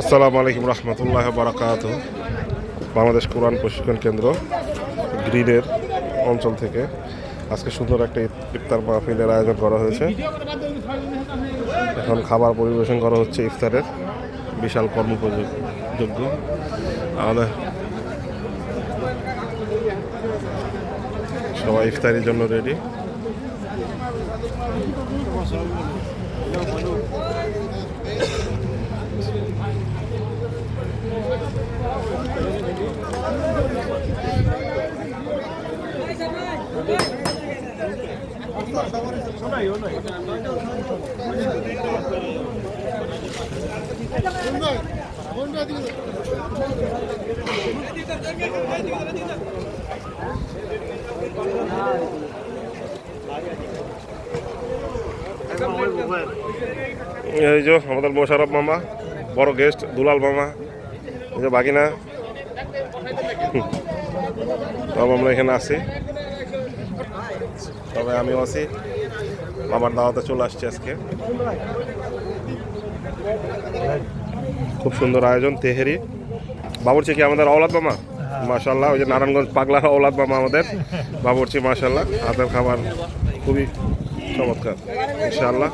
আসসালামু আলাইকুম রহমতুল্লাহ বারাকাত বাংলাদেশ কোরআন প্রশিক্ষণ কেন্দ্র গ্রিডের অঞ্চল থেকে আজকে সুন্দর একটা ইফতার মাহফিলের আয়োজন করা হয়েছে। এখন খাবার পরিবেশন করা হচ্ছে ইফতারের। বিশাল কর্মযোগ্য আমাদের সবাই ইফতারির জন্য রেডি এই যে আমাদের মোশারফ মামা, বড় গেস্ট দুলাল মামা, এই যে বাগিনা। সব আমরা এখানে আছি। তবে আমিও আছি বাবার দাওয়াতে চলে আসছি আজকে। খুব সুন্দর আয়োজন তেহেরি। বাবুরচি কি আমাদের অওলাদ মামা? মাশাল্লাহ ওই যে নারায়ণগঞ্জ পাগলার অওলাদ মামা আমাদের। বাবুরচি মাশাল্লাহ হাতের খাবার খুবই চমৎকার ইনশাআল্লাহ।